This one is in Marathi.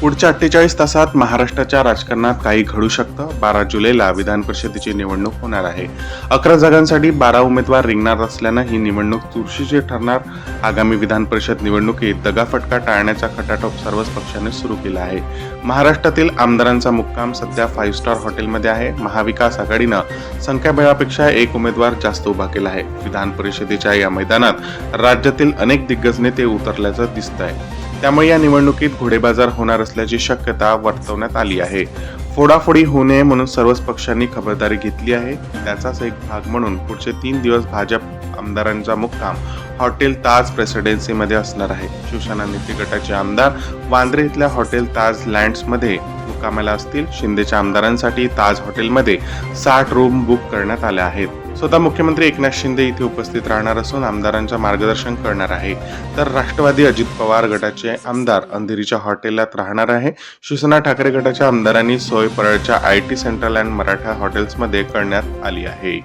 पुढच्या अठ्ठेचाळीस तासात महाराष्ट्राच्या राजकारणात काही घडू शकतं. बारा जुलैला विधान परिषदेची निवडणूक होणार आहे. अकरा जागांसाठी बारा उमेदवार रिंगणार असल्यानं ही निवडणूक चुरशीची ठरणार. आगामी विधान परिषद निवडणुकीत दगाफटका टाळण्याचा खटाटोप सर्वच पक्षांनी सुरू केला आहे. महाराष्ट्रातील आमदारांचा मुक्काम सध्या फाईव्ह स्टार हॉटेलमध्ये आहे. महाविकास आघाडीनं संख्याबळापेक्षा एक उमेदवार जास्त उभा केला आहे. विधान परिषदेच्या या मैदानात राज्यातील अनेक दिग्गज नेते उतरल्याचं दिसत आहे त्यामुळे या निवडणुकीत घोडेबाजार होणार असल्याची शक्यता वर्तवण्यात आली आहे. फोडाफोडी होऊ नये म्हणून सर्वच पक्षांनी खबरदारी घेतली आहे. त्याचाच एक भाग म्हणून पुढचे तीन दिवस भाजप आमदारांचा मुक्काम हॉटेल ताज प्रेसिडेन्सीमध्ये असणार आहे. शिवसेना नेते गटाचे आमदार वांद्रे इथल्या हॉटेल ताज लँड्समध्ये कामाला असतील शिंदेच्या आमदारांसाठी ताज हॉटेलमध्ये साठ रूम बुक करण्यात आल्या आहेत. स्वतः मुख्यमंत्री एकनाथ शिंदे इथे उपस्थित राहणार असून आमदारांच्या मार्गदर्शन करणार आहे. तर राष्ट्रवादी अजित पवार गटाचे आमदार अंधेरीच्या हॉटेलात राहणार आहे. शिवसेना ठाकरे गटाच्या आमदारांनी सोय परळच्या I T central and Maratha हॉटेल्समध्ये करण्यात आली आहे.